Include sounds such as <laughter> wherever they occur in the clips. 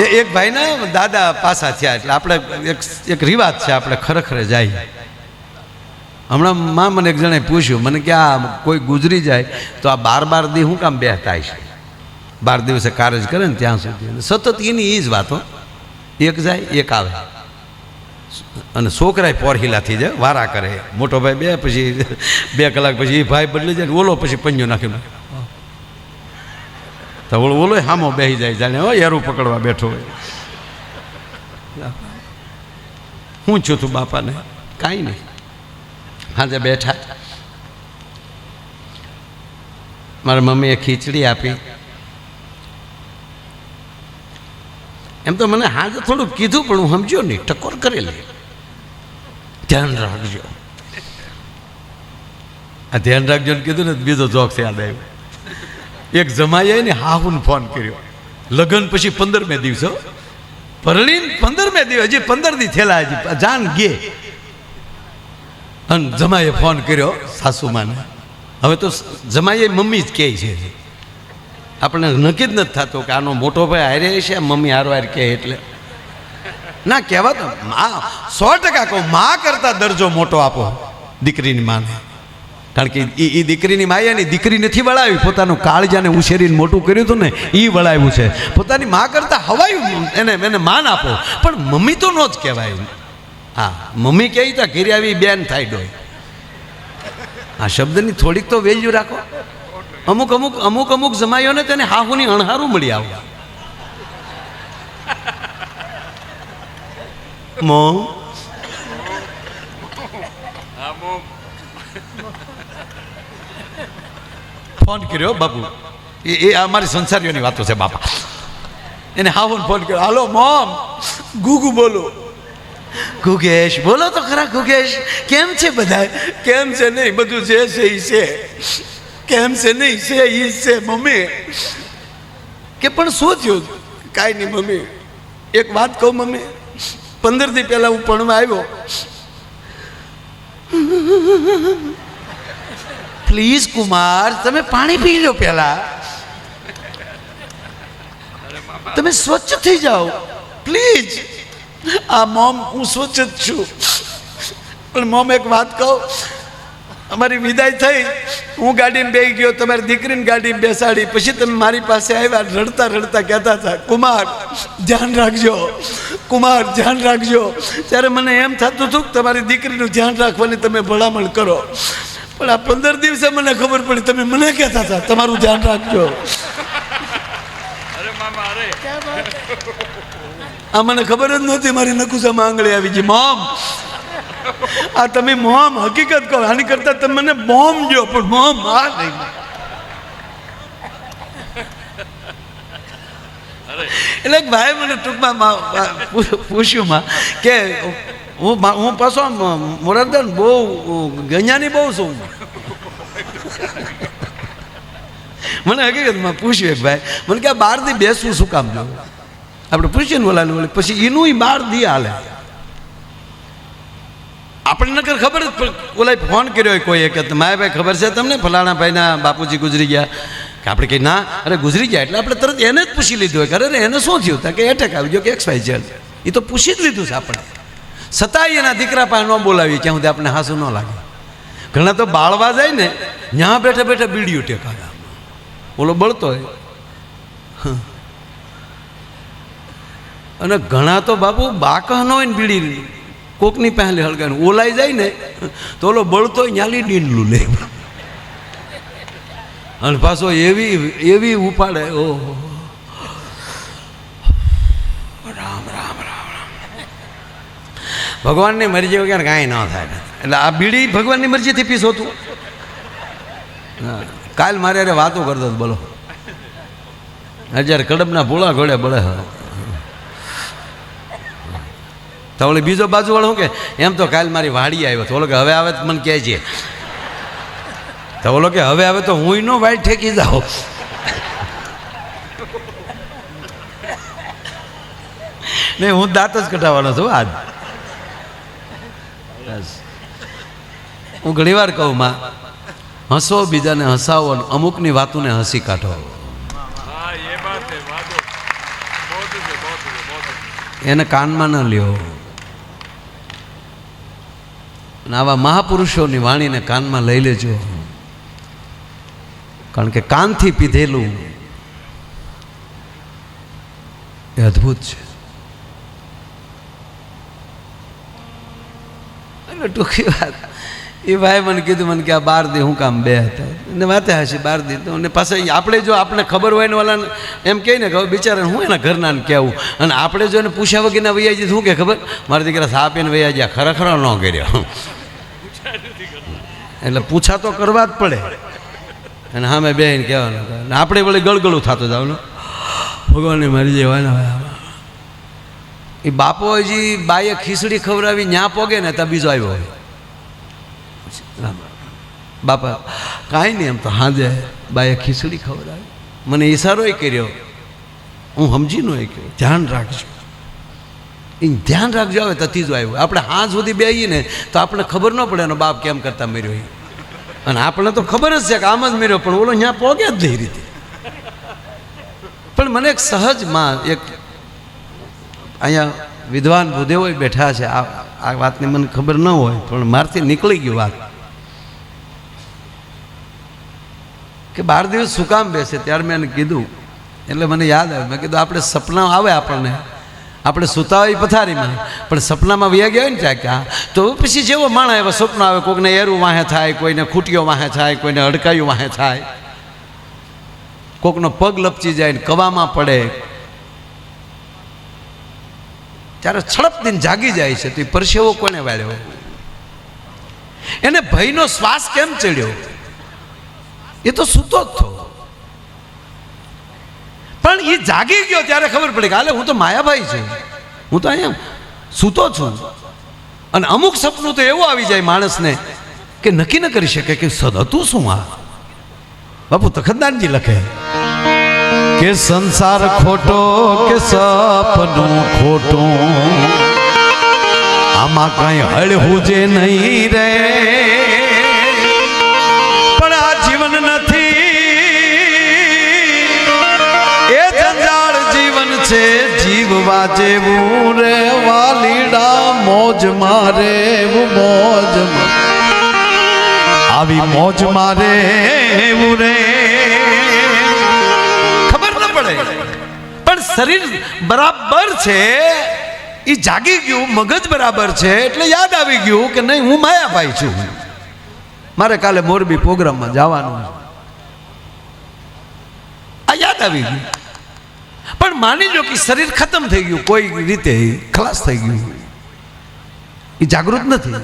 એ એક ભાઈના દાદા પાસા થયા એટલે આપણે એક એક રિવાજ છે, આપણે ખરેખરે જાય. હમણાં માં મને એક જણે પૂછ્યું, મને કે આ કોઈ ગુજરી જાય, તો આ બાર બાર દી હું કામ બેહતા છે? બાર દિવસે કાર્ય કરે ને ત્યાં સુધી. સતત એની એ જ વાતો એક જાય, એક આવે. અને છોકરાય પોરહિલા થઈ જાય, વારા કરે. મોટો ભાઈ બે, પછી બે કલાક પછી એ ભાઈ બદલી જાય ઓલો પછી પંજો નાખી નાખે. તો ઓલો હામો બેસી જાય જાણે હો એરું પકડવા બેઠો હોય. હું છું તું બાપાને? કાંઈ નહીં. હાજે બેઠા. મારા મમ્મીએ ખીચડી આપી. એમ તો મને હાજે થોડું કીધું, પણ હું સમજ્યો નહીં. ટકોર કરેલી. ધ્યાન રાખજો. આ ધ્યાન રાખજો કીધું ને, બીજો જોક્સ યાદ આવ્યો. એક જમાઈએ ને હાહુન ફોન કર્યો. લગ્ન પછી પંદરમે દિવસો પરણીને પંદરમે દિવસ, હજી પંદર દી થયેલા હજી, જાન ગે અને જમાઈએ ફોન કર્યો સાસુમાને. હવે તો જમાઈએ મમ્મી જ કહે છે. આપણે નક્કી જ નથી થતું કે આનો મોટો ભાઈ હારે છે મમ્મી હારવાર હાર કહે એટલે. ના, કહેવા તો મા, સો ટકા કહું, મા કરતા દરજો મોટો આપો, દીકરીની માને. કારણ કે એ દીકરીની માયાની દીકરી નથી વળાવી. પોતાનું કાળજાને ઉછેરીને મોટું કર્યું હતું ને એ વળાવ્યું છે. પોતાની મા કરતાં હવાયું એને એને માન આપો. પણ મમ્મી તો નો જ કહેવાય. હા, મમ્મી કહે તો ઘેરી આવી બેન થાય ડોય. આ શબ્દની થોડીક તો વેલ્યુ રાખો. અમુક અમુક અમુક અમુક જમાઈઓને તેને હાહુની અણહારું મળી આવું. મોં. ફોન કર્યો બાપુ એ એ અમારી સંસારીઓની વાતો છે બાપા. એને હાવન ફોન કર્યો હાલો મોમ ગુગુ બોલો. ગુગેશ બોલો તો ખરા ગુગેશ કેમ છે બધા? કેમ છે નહીં બધું જે છે એ છે. કેમ છે નહીં છે એ છે મમ્મી. કે પણ શું થયું? કાંઈ નહીં મમ્મી. એક વાત કહું મમ્મી. પંદર દી પહેલાં હું ભણવા આવ્યો. પ્લીઝ કુમાર તમે પાણી પી લો પહેલા. તમે સ્વચ્છ થઈ જાઓ. પ્લીઝ આ મોમ, હું સ્વચ્છ જ છું. પણ મોમ એક વાત કહું. અમારી વિદાય થઈ. હું ગાડીમાં બેસી ગયો, તમારી દીકરીને ગાડીમાં બેસાડી. પછી તમે મારી પાસે આવ્યા, રડતા રડતા કહેતા હતા કુમાર ધ્યાન રાખજો. કુમાર ધ્યાન રાખજો. ત્યારે મને એમ થતું હતું કે તમારી દીકરીનું ધ્યાન રાખવાની તમે ભલામણ કરો. પણ આ પંદર દિવસે મને ખબર પડી તમે મને કહેતા હતા તમારું ધ્યાન રાખજો. આ મને ખબર જ નહોતી મારી નકુસામાં આંગળી આવી છે મોમ. આ તમે મોમ હકીકત કહો આની કરતા તમે મને બોમ જો પણ મોમ આ નહીં. એટલે ભાઈ મને ટૂંકમાં પૂછ્યું માં કે હું હું પાછો આમ મોરારદાન બહુ ગણ્યાની બહુ છું. મને હકીકતમાં પૂછ્યું એક ભાઈ, મને કે બાર દી બેસવું શું કામ જો આપણે પૂછીએ ને ઓલાને ઓલે પછી એનું બાર દી હાલે. આપણને નકર ખબર જ ઓલા ફોન કર્યો હોય કોઈએ કે માય ભાઈ ખબર છે તમને? ફલાણા ભાઈના બાપુજી ગુજરી ગયા. કે આપણે કહી ના, અરે ગુજરી ગયા, એટલે આપણે તરત એને જ પૂછી લીધું હોય. કે એને શું થયું? કે એટેક આવી ગયો કે એક્સ વાય એ તો પૂછી જ લીધું છે આપણે છતાંય એના દીકરા પાસે ન બોલાવીએ, ક્યાં સુધી આપણે હાસું ન લાગે. ઘણા તો બાળવા જાય ને ત્યાં બેઠા બેઠા બીડીઓ ટેકાયા ઓલો બળતો હોય. અને ઘણા તો બાપુ બાકહ ન હોય ને બીડી, કોકની પહેલી હળગાને ઓલાઈ જાય ને, તો ઓલો બળતો ન્યાલી ડીંડલું લે. અને પાછો એવી એવી ઉપાડે, ઓહો રામ રામ રામ રામ ભગવાનની મરજી વગર કાંઈ ન થાય. એટલે આ બીડી ભગવાનની મરજીથી પીસો તું કાલ મારે અરે વાતો કરતો બોલો. હજાર કડબના ભોળા ઘોડે બળે તો ઓલી બીજો બાજુ વાળો શું કે એમ તો કાલ મારી વાડી આવ્યો તો. ઓલો કે હવે આવે તો મને કહે છે તો ઓલો કે હવે આવે તો હું નો વાઈટ ઠેકી જાઉં. નહીં હું દાંત જ કટાવવાનો છું આજ. હું ઘણી વાર કહું, માં, હસો બીજાને હસાવો ને અમુકની વાતોને હસી કાઢો. એને કાનમાં ન લ્યો. આવા મહાપુરુષોની વાણીને કાનમાં લઈ લેજો. કારણ કે કાનથી પીધેલું એ અદભુત છે. એટલે ટૂંકી વાત. એ ભાઈ મને કીધું, મને કે આ બાર દી હું કામ બે હતા. એને વાતે હશે બાર દી તો. અને પાછા આપણે જો આપણે ખબર હોય ને ઓલાને એમ કહે ને કે હવે બિચારાને હું એના ઘરના કહેવું? અને આપણે જો એને પૂછ્યા વગરના વૈયા જઈએ શું કે ખબર? મારા દીકરા સાપ એને વૈયા ગયા ખરેખર ન કર્યો. એટલે પૂછા તો કરવા જ પડે. અને સામે બેન કહેવાનું અને આપણે વળી ગળગળું થતું જવાનું ભગવાનને મારી જવાના એ બાપો હજી બાએ ખીચડી ખવડાવી ન્યા પોગે ને ત્યાં બીજો આવ્યો. હોય બાપા, કાંઈ નહીં એમ તો હાજે બાએ ખીચડી ખવડાવી. મને ઈશારોય કર્યો. હું સમજી નો કહ્યું ધ્યાન રાખજો. એ ધ્યાન રાખજો આવે તથી જ આવ્યું. આપણે હાં સુધી બેહીએ ને, તો આપણે ખબર ન પડે, એનો બાપ કેમ કરતા મર્યો એ અને આપણે તો ખબર જ છે કે આમ જ મર્યો, પણ ઓલો ત્યાં પહોંચે જ નહીં રીતે. પણ મને એક સહજમાં એક અહીંયા વિદ્વાન ભૂદેવો બેઠા છે. આ આ વાતની મને ખબર ન હોય, પણ મારથી નીકળી ગયું વાત. કે બાર દિવસ શું કામ બેસે? ત્યારે મેં એને કીધું. એટલે મને યાદ આવ્યું. મેં કીધું, આપણે સપના આવે આપણને. આપણે સુતા હોય પથારીમાં. પણ સપનામાં વ્યા ગયા હોય ને ત્યાં ક્યાં તો પછી જેવો માણા એવા સપના આવે કોઈકને એરું વાહે થાય, કોઈને ખૂટીઓ વાહે થાય, કોઈને અડકાયું વાહે થાય. કોકનો પગ લપચી જાય ને કવામાં પડે. ત્યારે છડપ દિન જાગી જાય છે. તો પરસેવો કોને વાળ્યો? એને ભયનો શ્વાસ કેમ ચડ્યો? એ તો સૂતો જ થયો. પણ એ જાગી ગયો ત્યારે ખબર પડી કે હાલે હું તો માયાભાઈ છું. હું તો અહીંયા સૂતો છું. અને અમુક સપનું તો એવું આવી જાય માણસને કે નક્કી ન કરી શકે કે સદ હતું શું આ? બાપુ તખતદાનજી લખે. કે સંસાર ખોટો કે સપનું ખોટું? આમાં કઈ હળવું જે નહીં રે જીવવા જેવું રે, વાલીડા, મોજ મારે મોજ આવી મોજ મારે, એવું રે. ખબર ન પડે. પણ શરીર બરાબર છે એ જાગી ગયું, મગજ બરાબર છે, એટલે યાદ આવી ગયું કે નહીં, હું માયાભાઈ છું. મારે કાલે મોરબી પ્રોગ્રામમાં જવાનું આ યાદ આવી ગયું. પણ માની લો કે શરીર ખતમ થઈ ગયું, કોઈ રીતે ખલાસ થઈ ગયું. એ જાગૃત નથી,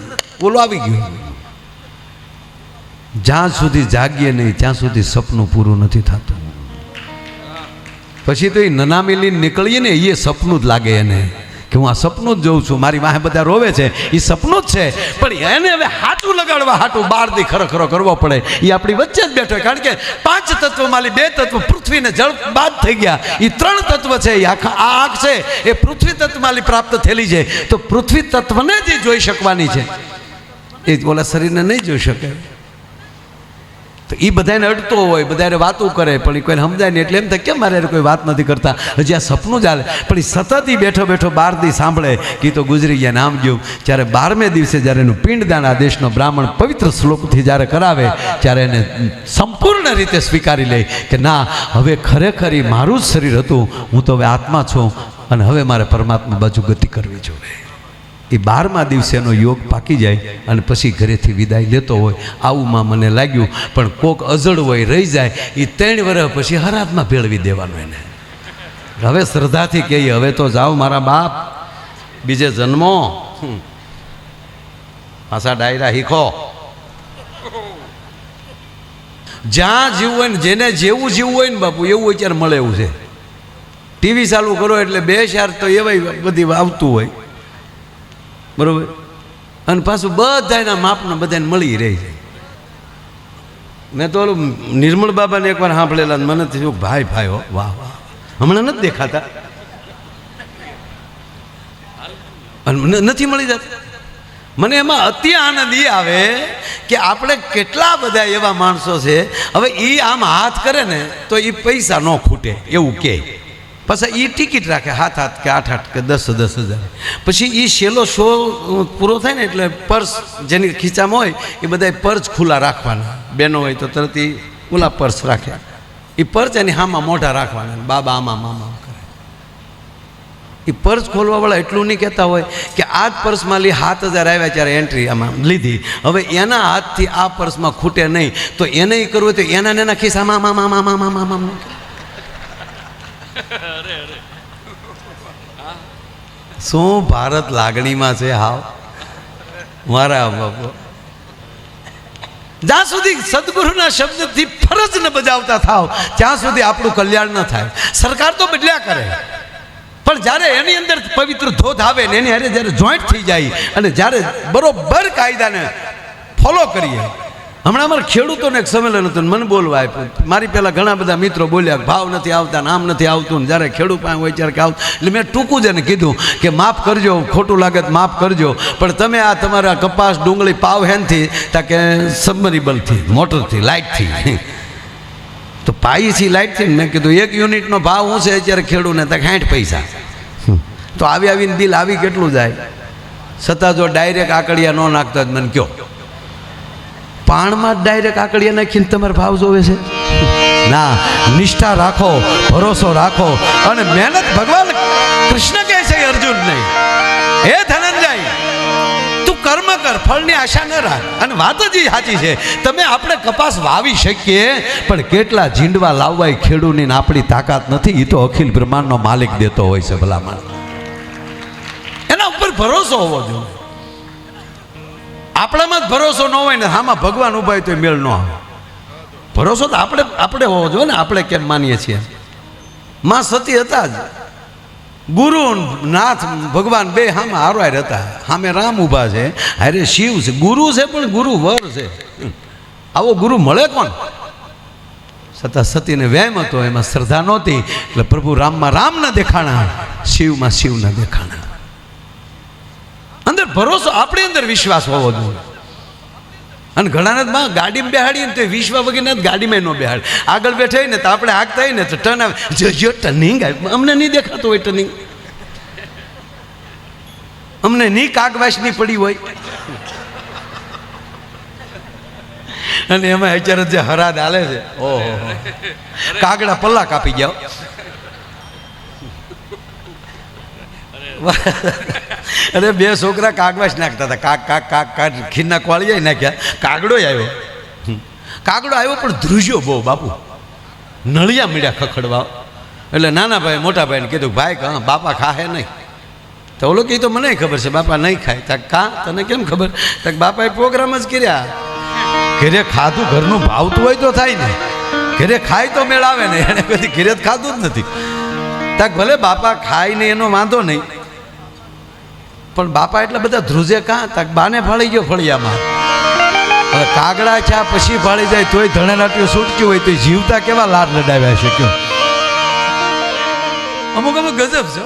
ઓલો આવી ગયું. જ્યાં સુધી જાગીએ નહીં, ત્યાં સુધી સપનું પૂરું નથી થતું. પછી તો એ નનામિલી નીકળીએ ને એ સપનું જ લાગે એને. કે હું આ સપનું જ જોઉં છું, મારી વાહે બધા રોવે છે એ સપનું જ છે. પણ એને હવે હાટું લગાડવા હાટું બહારથી ખરો કરવો પડે. એ આપણી વચ્ચે જ બેઠો કારણ કે પાંચ તત્વમાંથી બે તત્વ પૃથ્વીને જળ બાદ થઈ ગયા. એ ત્રણ તત્વ છે એ આખા આ આંખ છે, એ પૃથ્વી તત્વ માલી પ્રાપ્ત થયેલી છે. તો પૃથ્વી તત્વને જ જોઈ શકવાની છે. એ ઓલા શરીરને નહીં જોઈ શકે. તો એ બધાને અડતો હોય બધાને વાતો કરે, પણ એ કોઈને સમજાય નહીં. એટલે એમ થાય, કેમ મારે કોઈ વાત નથી કરતા? હજી આ સપનું ચાલે પણ એ સતત બેઠો બેઠો બાર સાંભળે, કે તો ગુજરી ગયા નામ ગયું. જ્યારે બારમે દિવસે જ્યારે એનું પિંડદાન આ દેશનો બ્રાહ્મણ પવિત્ર શ્લોકથી જ્યારે કરાવે, ત્યારે એને સંપૂર્ણ રીતે સ્વીકારી લે કે ના, હવે ખરેખર એ મારું જ શરીર હતું, હું તો હવે આત્મા છું, અને હવે મારે પરમાત્મા બાજુ ગતિ કરવી જોઈએ. એ બારમા દિવસેનો યોગ પાકી જાય અને પછી ઘરેથી વિદાય લેતો હોય. આવુંમાં મને લાગ્યું, પણ કોક અજળ હોય રહી જાય એ ત્રણ વર્ષ પછી હરાતમાં ભેળવી દેવાનું એને. હવે શ્રદ્ધાથી કહીએ, હવે તો જાઓ મારા બાપ, બીજે જન્મો. પાછા ડાયરા હીખો જ્યાં જીવવું હોય ને જેને જેવું જીવવું હોય ને બાપુ, એવું અત્યારે મળે એવું છે. ટીવી ચાલુ કરો એટલે બે ચાર તો એવાય બધી આવતું હોય. બરોબર? અને પાછું બધાના માપના બધાને મળી રહી જાય મેં તો ઓલું નિર્મળ બાબાને એકવાર સાંભળેલા મને થયું ભાઈ ભાઈ વાહ વાહ હમણાં નથી દેખાતા. અને નથી મળી જતા. મને એમાં અતિ આનંદ એ આવે કે આપણે કેટલા બધા એવા માણસો છે. હવે એ આમ હાથ કરે ને તો એ પૈસા ન ખૂટે, એવું કહે. પછી એ ટિકિટ રાખે, હાથ હાથ કે આઠ આઠ કે દસ દસ હજાર. પછી એ છેલ્લો શો પૂરો થાય ને એટલે પર્સ જેની ખીચામાં હોય, એ બધા પર્સ ખુલ્લા રાખવાના. બેનો હોય તો તરત એ ખુલ્લા પર્સ રાખે. એ પર્સ એની હામાં મોઢા રાખવાના, બાબા આમાં મામા કરે. એ પર્સ ખોલવાવાળા એટલું નહીં કહેતા હોય કે આ જ પર્સમાં લી સાત હજાર આવ્યા ત્યારે એન્ટ્રી આમાં લીધી. હવે એના હાથથી આ પર્સમાં ખૂટે નહીં, તો એને ઈ કરવું તો એના એના ખિસ્સામાં મામા મામા મામા આમ શું ભારત લાગણીમાં છે હાવ? મારા બાપુ. જ્યાં સુધી સદગુરુના શબ્દથી ફરજ ન બજાવતા થાવ, ત્યાં સુધી આપણું કલ્યાણ ન થાય. સરકાર તો બદલ્યા કરે. પણ જ્યારે એની અંદર પવિત્ર ધોધ આવે ને એની હારે જ્યારે જોઈન્ટ થઈ જાય અને જ્યારે બરોબર કાયદાને ફોલો કરીએ હમણાં અમારા ખેડૂતોને એક સંમેલન હતું મને બોલવા આપ્યું. મારી પહેલાં ઘણા બધા મિત્રો બોલ્યા ભાવ નથી આવતા નામ નથી આવતું ને જ્યારે ખેડૂત પાસે હોય ત્યારે આવતું. એટલે મેં ટૂંકું જ એને કીધું કે માફ કરજો, ખોટું લાગે તો માફ કરજો, પણ તમે આ તમારા કપાસ ડુંગળી પાવ હેનથી તાકે સબમરીબલથી, મોટરથી, લાઇટથી. તો પાઈથી, લાઇટથી મેં કીધું, એક યુનિટનો ભાવ શું છે અત્યારે ખેડૂને? તો સાઠ પૈસા. તો આવી આવીને બિલ આવી કેટલું જાય? છતાં જો ડાયરેક્ટ આકડિયા ન નાખતા જ મને કયો. પાણમાં જ ડાયરેક્ટ આકડિયા નાખીને તમારે ભાવ જોવે છે. ના, નિષ્ઠા રાખો, ભરોસો રાખો અને મહેનત ભગવાન કૃષ્ણ કહે છે અર્જુન નહીં હે ધનંજય, તું કર્મ કર, ફળની આશા ન રાખ. અને વાત જ સાચી છે, તમે આપણે કપાસ વાવી શકીએ, પણ કેટલા ઝીંડવા લાવવા એ ખેડૂની આપણી તાકાત નથી, એ તો અખિલ બ્રહ્માંડનો માલિક દેતો હોય છે ભલામણ. એના ઉપર ભરોસો હોવો જોઈએ. આપણામાં જ ભરોસો ન હોય ને આમાં ભગવાન ઊભા હોય તો મેળ ન આવે. ભરોસો તો આપણે આપણે હોવો જોઈએ ને, આપણે કેમ માનીએ છીએ? માં સતી હતા જ. ગુરુ નાથ ભગવાન બે હામે હારવાર હતા સામે રામ ઊભા છે. અરે શિવ છે. ગુરુ છે પણ ગુરુ વર છે. આવો ગુરુ મળે કોણ? છતાં સતીને વેમ હતો, એમાં શ્રદ્ધા નહોતી. એટલે પ્રભુ રામમાં રામ ન દેખાણા. શિવમાં શિવ ન દેખાણા. ભરોસો આપણી અંદર વિશ્વાસ હોવો જોઈએ. અને ઘણાને માં ગાડીમાં બેહાડીએ ને તો વિશ્વા વગેરે ગાડીમાં ન બેહાડ. આગળ બેઠાય ને તો આપણે આગતા ને તો ટર્ન આવે. જો જો ટર્નિંગ અમને નહીં દેખાતું હોય ટર્નિંગ અમને નહીં કાગવાસની પડી હોય. અને એમાં અત્યારે જે હરાદ હાલે છે. ઓહો. કાગડા પલ્લા કાપી જાઓ. <laughs> અરે બે છોકરા કાગવાસ નાખતા હતા. કાક કાક કાક કાક ખીરના કોળિયા નાખ્યા. કાગડો આવ્યો. કાગડો આવ્યો પણ ધ્રુજ્યો બહુ, બાપુ. નળિયા મીડ્યા ખખડવા. એટલે નાના ભાઈ મોટા ભાઈને કીધું, ભાઈ હા બાપા ખાહે નહીં? તો ઓલો કહી તો મને ખબર છે, બાપા નહીં ખાય. તક કા? તને કેમ ખબર? તક બાપાએ પ્રોગ્રામ જ કર્યા. ઘરે ખાધું, ઘરનું ભાવતું હોય તો થાય ને. ઘરે ખાય તો મેળ આવે ને. એને કદી ઘરે જ ખાધું જ નથી. તક ભલે બાપા ખાય ને એનો વાંધો નહીં પણ બાપા એટલે બધા ધ્રુજે કાં? તક બાને ફાળી ગયો ફળિયામાં. હવે કાગડા ચા પછી ફાળી જાય, તોય ધણેલાટીઓ છૂટક્યું હોય તો જીવતા કેવા લાડ લડાવ્યા શક્યો અમુક અમુક ગજબ છે.